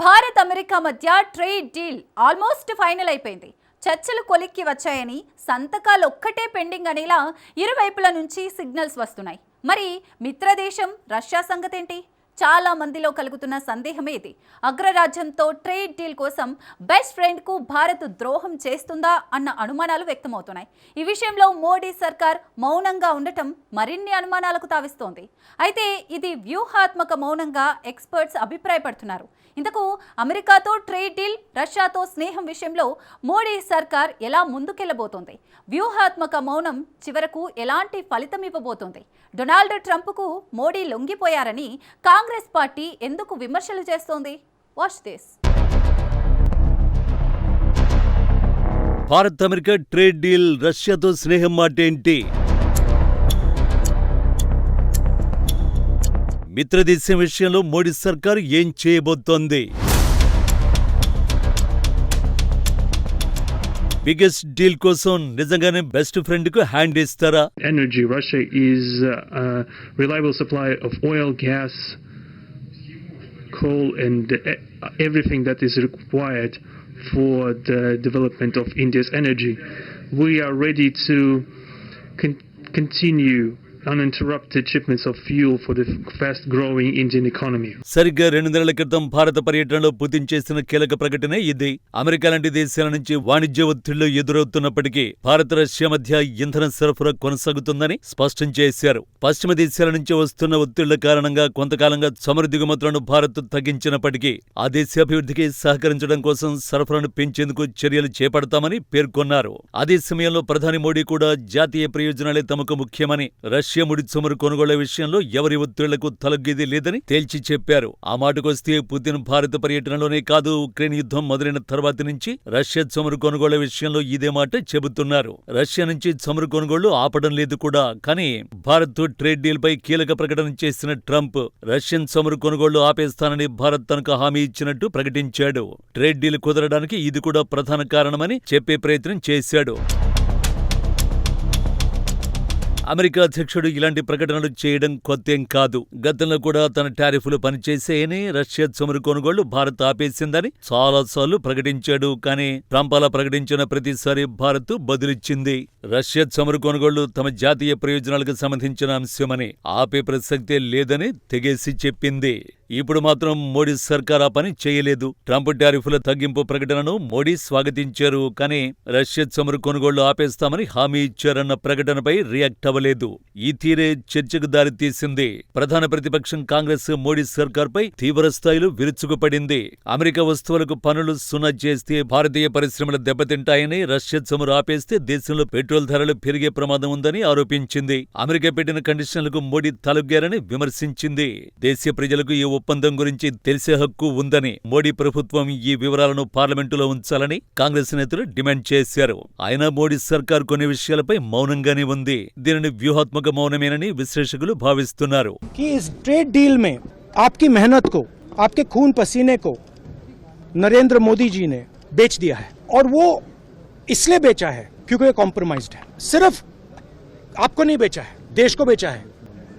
Bharat America మధ్య trade deal almost final అయిపోయింది. చర్చలు కొలిక్కి వచ్చాయని సంతకాలు ఒక్కటే పెండింగ్ అనేలా ఇరువైపుల నుంచి సిగ్నల్స్ వస్తున్నాయి. మరి మిత్రదేశం రష్యా సంగతేంటి? చాలా మందిలో కలుగుతున్న సందేహమే ఇది. అగ్రరాజ్యంతో ట్రేడ్ డీల్ కోసం బెస్ట్ ఫ్రెండ్కు భారత్ ద్రోహం చేస్తుందా అన్న అనుమానాలు వ్యక్తమవుతున్నాయి. ఈ విషయంలో మోడీ సర్కార్ మౌనంగా ఉండటం మరిన్ని అనుమానాలకు తావిస్తోంది. అయితే ఇది వ్యూహాత్మక మౌనంగా ఎక్స్పర్ట్స్ అభిప్రాయపడుతున్నారు. ఇంతకు అమెరికాతో ట్రేడ్ డీల్ రష్యాతో స్నేహం విషయంలో మోడీ సర్కార్ ఎలా ముందుకెళ్ళబోతోంది వ్యూహాత్మక మౌనం చివరకు ఎలాంటి ఫలితం ఇవ్వబోతోంది? డొనాల్డ్ ట్రంప్కు మోడీ లొంగిపోయారని కాంగ్రెస్ పార్టీ ఎందుకు విమర్శలు చేస్తోంది? Watch this Bharat America trade deal రష్యాతో స్నేహం మాట ఏంటి మిత్రదేశం విషయంలో మోడీ సర్కార్ ఏం చేయబోతోంది? బిగ్గెస్ట్ డీల్ కోసం నిజంగానే బెస్ట్ ఫ్రెండ్కు హ్యాండ్ ఇస్తారా? Is uh, a reliable supplier of oil, gas, coal, and uh, everything that is required for the development of India's energy. We are ready to con- continue uninterrupted shipments of fuel for the fast growing Indian economy. సరిగ్గా రెండు నెలల క్రితం భారత పర్యటనలో Putin చేసిన కీలక ప్రకటన ఇది. అమెరికా లాంటి దేశాల నుంచి వాణిజ్య ఒత్తిళ్ళు ఎదురవుతున్నప్పటికీ భారత రష్యా మధ్య ఇంధన సరఫరా కొనసాగుతుందని స్పష్టం చేశారు. పశ్చిమ దేశాల నుంచి వస్తున్న ఒత్తిళ్ళ కారణంగా కొంతకాలంగా చమురు దిగుమతులను భారత్ తగ్గించినప్పటికీ ఆ దేశాభివృద్ధికి సహకరించడం కోసం సరఫరాను పెంచేందుకు చర్యలు చేపడతామని పేర్కొన్నారు. అదే సమయంలో ప్రధాని మోడీ కూడా జాతీయ ప్రయోజనాలే తమకు ముఖ్యమని రష్యా ముడి చమురు కొనుగోళ్ళ విషయంలో ఎవరి ఒత్తిళ్ళకు తలగ్గేది లేదని తేల్చి చెప్పారు. ఆ మాటకొస్తే పుతిన్ భారత పర్యటనలోనే కాదు ఉక్రెయిన్ యుద్ధం మొదలైన తర్వాత నుంచి రష్యా చమురు కొనుగోళ్ళ విషయంలో ఇదే మాట చెబుతున్నారు. రష్యా నుంచి చమురు కొనుగోళ్ళు ఆపడం లేదు కూడా కానీ భారత్ ట్రేడ్ డీల్ పై కీలక ప్రకటన చేసిన ట్రంప్ రష్యన్ చమురు కొనుగోళ్ళు ఆపేస్తానని భారత్ తనకు హామీ ఇచ్చినట్టు ప్రకటించాడు. ట్రేడ్ డీల్ కుదరడానికి ఇది కూడా ప్రధాన కారణమని చెప్పే ప్రయత్నం చేశాడు. అమెరికా అధ్యక్షుడు ఇలాంటి ప్రకటనలు చేయడం కొత్తేం కాదు. గతంలో కూడా తన టారిఫ్లు పనిచేసేయని రష్యా చమురు కొనుగోళ్ళు భారత్ ఆపేసిందని చాలాసార్లు ప్రకటించాడు. కానీ ట్రంప్ అలా ప్రకటించిన ప్రతిసారి భారత్ బదులిచ్చింది. రష్యా చమురు కొనుగోళ్ళు తమ జాతీయ ప్రయోజనాలకు సంబంధించిన అంశమని ఆపే ప్రసక్తే లేదని తెగేసి చెప్పింది. ఇప్పుడు మాత్రం మోడీ సర్కార్ ఆ పని చేయలేదు. ట్రంప్ టారిఫ్ల తగ్గింపు ప్రకటనను మోడీ స్వాగతించారు. కానీ రష్యా చమురు కొనుగోళ్ళు ఆపేస్తామని హామీ ఇచ్చారన్న ప్రకటనపై రియాక్ట్ అవ్వలేదు. ఈ తీరే చర్చకు దారితీసింది ప్రధాన ప్రతిపక్షం కాంగ్రెస్ మోడీ సర్కార్పై తీవ్ర స్థాయిలో విరుచుకుపడింది అమెరికా వస్తువులకు పనులు సున్నా చేస్తే భారతీయ పరిశ్రమలు దెబ్బతింటాయని రష్యా చమురు ఆపేస్తే దేశంలో పెట్రోల్ ధరలు పెరిగే ప్రమాదం ఉందని ఆరోపించింది. అమెరికా పెట్టిన కండిషన్లకు మోడీ తలొగ్గారని విమర్శించింది. దేశీయ ప్రజలకు ఈ ఒప్పందం గురించి తెలిసే హక్కు ఉందని మోడీ ప్రభుత్వం ఈ వివరాలను పార్లమెంటులో ఉంచాలని కాంగ్రెస్ నేతలు డిమాండ్ చేశారు అయినా మోడీ సర్కార్ కొన్ని విషయాలపై మౌనంగానే ఉంది దీనిని వ్యూహాత్మక మౌనమేనని విశ్లేషకులు భావిస్తున్నారు कि इस ट्रेड डील में आपकी मेहनत को आपके खून पसीने को नरेंद्र मोदी जी ने बेच दिया है और वो इसलिए बेचा है क्योंकि ये कॉम्प्रोमाइज्ड है सिर्फ आपको नहीं बेचा है देश को बेचा है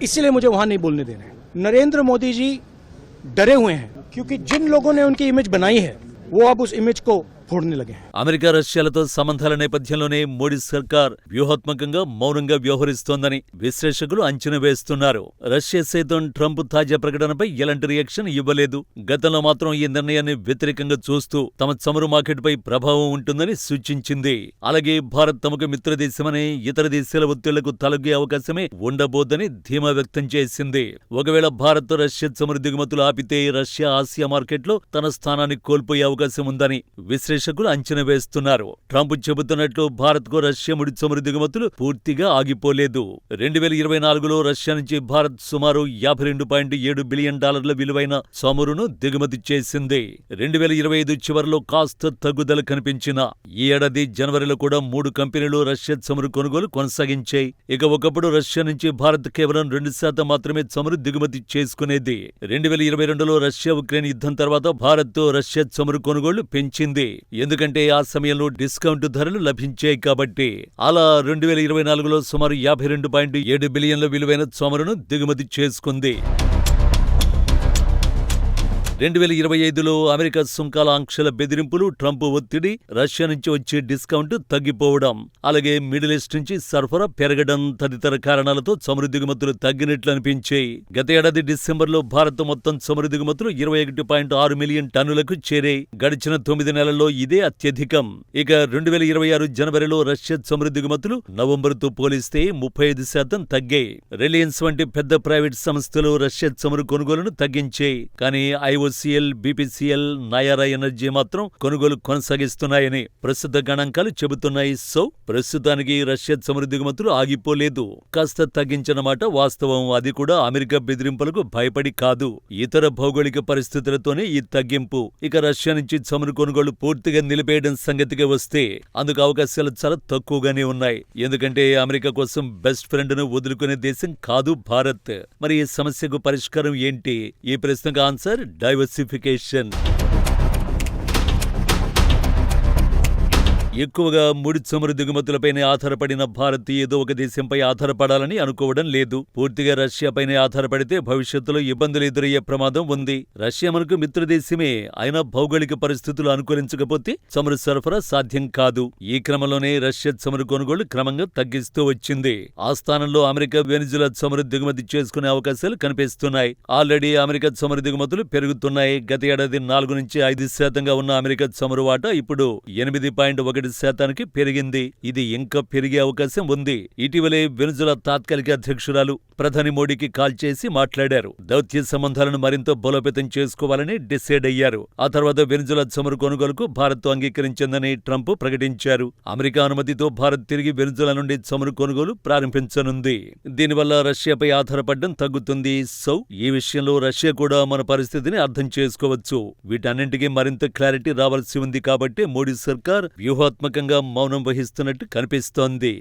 इसीलिए मुझे वहां नहीं बोलने देना है नरेंद्र मोदी जी डरे हुए हैं। क्योंकि जिन लोगों ने उनकी इमेज बनाई है, वो अब उस इमेज को फोड़ने लगे हैं అమెరికా రష్యాలతో సంబంధాల నేపథ్యంలోనే మోడీ సర్కార్ వ్యూహాత్మకంగా మౌనంగా వ్యవహరిస్తోందని విశ్లేషకులు అంచనా వేస్తున్నారు రష్యా సైతం ట్రంప్ తాజా ప్రకటనపై ఎలాంటి రియాక్షన్ ఇవ్వలేదు గతంలో మాత్రం ఈ నిర్ణయాన్ని వ్యతిరేకంగా చూస్తూ తమ చమురు మార్కెట్పై ప్రభావం ఉంటుందని సూచించింది అలాగే భారత్ తమకు మిత్రదేశమని ఇతర దేశాల ఒత్తిళ్లకు తలొగ్గే అవకాశమే ఉండబోదని ధీమా వ్యక్తం చేసింది ఒకవేళ భారత్ రష్యా చమురు దిగుమతులు ఆపితే రష్యా ఆసియా మార్కెట్లో తన స్థానాన్ని కోల్పోయే అవకాశం ఉందని విశ్లేషకులు అంచనా వేస్తున్నారు. ట్రంప్ చెబుతున్నట్లు భారత్కు రష్యా ముడి చమురు దిగుమతులు పూర్తిగా ఆగిపోలేదు. రెండు వేల ఇరవై నాలుగులో రష్యా నుంచి భారత్ సుమారు యాభై రెండు పాయింట్ ఏడు బిలియన్ డాలర్ల విలువైన చమురును దిగుమతి చేసింది. రెండు వేల ఇరవై ఐదు చివరిలో కాస్త తగ్గుదల కనిపించిన ఈ ఏడాది జనవరిలో కూడా మూడు కంపెనీలు రష్యా చమురు కొనుగోలు కొనసాగించాయి. ఇక ఒకప్పుడు రష్యా నుంచి భారత్ కేవలం రెండు శాతం మాత్రమే చమురు దిగుమతి చేసుకునేది. రెండు వేల ఇరవై రెండులో రష్యా ఉక్రెయిన్ యుద్ధం తర్వాత భారత్ రష్యా చమురు కొనుగోళ్ళు పెంచింది. ఎందుకంటే ఆ సమయంలో డిస్కౌంట్ ధరలు లభించాయి కాబట్టి. అలా రెండు వేల ఇరవై నాలుగులో సుమారు యాభై రెండు పాయింట్ ఏడు బిలియన్ల విలువైన చమురును దిగుమతి చేసుకుంది. రెండు వేల ఇరవై ఐదులో అమెరికా సుంకాల ఆంక్షల బెదిరింపులు ట్రంప్ ఒత్తిడి రష్యా నుంచి వచ్చే డిస్కౌంట్ తగ్గిపోవడం అలాగే మిడిల్ ఈస్ట్ నుంచి సరఫరా పెరగడం తదితర కారణాలతో చమురు దిగుమతులు తగ్గినట్లు అనిపించాయి. గత ఏడాది డిసెంబర్లో భారత్ మొత్తం చమురు దిగుమతులు ఇరవై ఒకటి పాయింట్ ఆరు మిలియన్ టన్నులకు చేరాయి. గడిచిన తొమ్మిది నెలల్లో ఇదే అత్యధికం. ఇక రెండు వేల ఇరవై ఆరు జనవరిలో రష్యా చమురు దిగుమతులు నవంబర్తో పోలిస్తే ముప్పై ఐదు శాతం తగ్గాయి. రిలయన్స్ వంటి పెద్ద ప్రైవేట్ సంస్థలు రష్యా చమురు కొనుగోలును తగ్గించాయి. కానీ ఐఓసీఎల్ బీపీసీఎల్ నయారా ఎనర్జీ మాత్రం కొనుగోలు కొనసాగిస్తున్నాయని ప్రస్తుత గణాంకాలు చెబుతున్నాయి. సో ప్రస్తుతానికి రష్యా చమురు దిగుమతులు ఆగిపోలేదు. కాస్త తగ్గించనమాట వాస్తవం. అది కూడా అమెరికా బెదిరింపులకు భయపడి కాదు. ఇతర భౌగోళిక పరిస్థితులతోనే ఈ తగ్గింపు. ఇక రష్యా నుంచి చమురు కొనుగోలు పూర్తిగా నిలిపేయడం సంగతిగా వస్తే అందుకు అవకాశాలు చాలా తక్కువగానే ఉన్నాయి. ఎందుకంటే అమెరికా కోసం బెస్ట్ ఫ్రెండ్ను వదులుకునే దేశం కాదు భారత్. మరి ఈ సమస్యకు పరిష్కారం ఏంటి? ఈ ప్రశ్నకు ఆన్సర్ diversification. ఎక్కువగా ముడి చమురు దిగుమతులపైనే ఆధారపడిన భారత్ ఏదో ఒక దేశంపై ఆధారపడాలని అనుకోవడం లేదు. పూర్తిగా రష్యాపైనే ఆధారపడితే భవిష్యత్తులో ఇబ్బందులు ఎదురయ్యే ప్రమాదం ఉంది. రష్యా మనకు మిత్రదేశమే. అయినా భౌగోళిక పరిస్థితులు అనుకూలించకపోతే చమురు సరఫరా సాధ్యం కాదు. ఈ క్రమంలోనే రష్యా చమురు కొనుగోలు క్రమంగా తగ్గిస్తూ వచ్చింది. ఆ స్థానంలో అమెరికా వెనిజులా చమురు దిగుమతి చేసుకునే అవకాశాలు కనిపిస్తున్నాయి. ఆల్రెడీ అమెరికా చమురు దిగుమతులు పెరుగుతున్నాయి. గత ఏడాది నాలుగు నుంచి ఐదు శాతంగా ఉన్న అమెరికా చమురు వాటా ఇప్పుడు ఎనిమిది పాయింట్ ఒకటి శాతానికి పెరిగింది. ఇది ఇంకా పెరిగే అవకాశం ఉంది. ఇటీవలే వెనుజులా తాత్కాలిక అధ్యక్షురాలు ప్రధాని మోడీకి కాల్ చేసి మాట్లాడారు. దౌత్య సంబంధాలను మరింత బలోపేతం చేసుకోవాలని డిసైడ్ అయ్యారు. ఆ తర్వాత వెనుజులా చమురు కొనుగోలుకు భారత్ అంగీకరించిందని ట్రంప్ ప్రకటించారు. అమెరికా అనుమతితో భారత్ తిరిగి వెనుజులా నుండి చమురు కొనుగోలు ప్రారంభించనుంది. దీనివల్ల రష్యాపై ఆధారపడడం తగ్గుతుంది. సౌ ఈ విషయంలో రష్యా కూడా మన పరిస్థితిని అర్థం చేసుకోవచ్చు. వీటన్నింటికీ మరింత క్లారిటీ రావాల్సి ఉంది కాబట్టి మోడీ సర్కార్ ఆత్మకంగా మౌనం వహిస్తున్నట్టు కనిపిస్తోంది.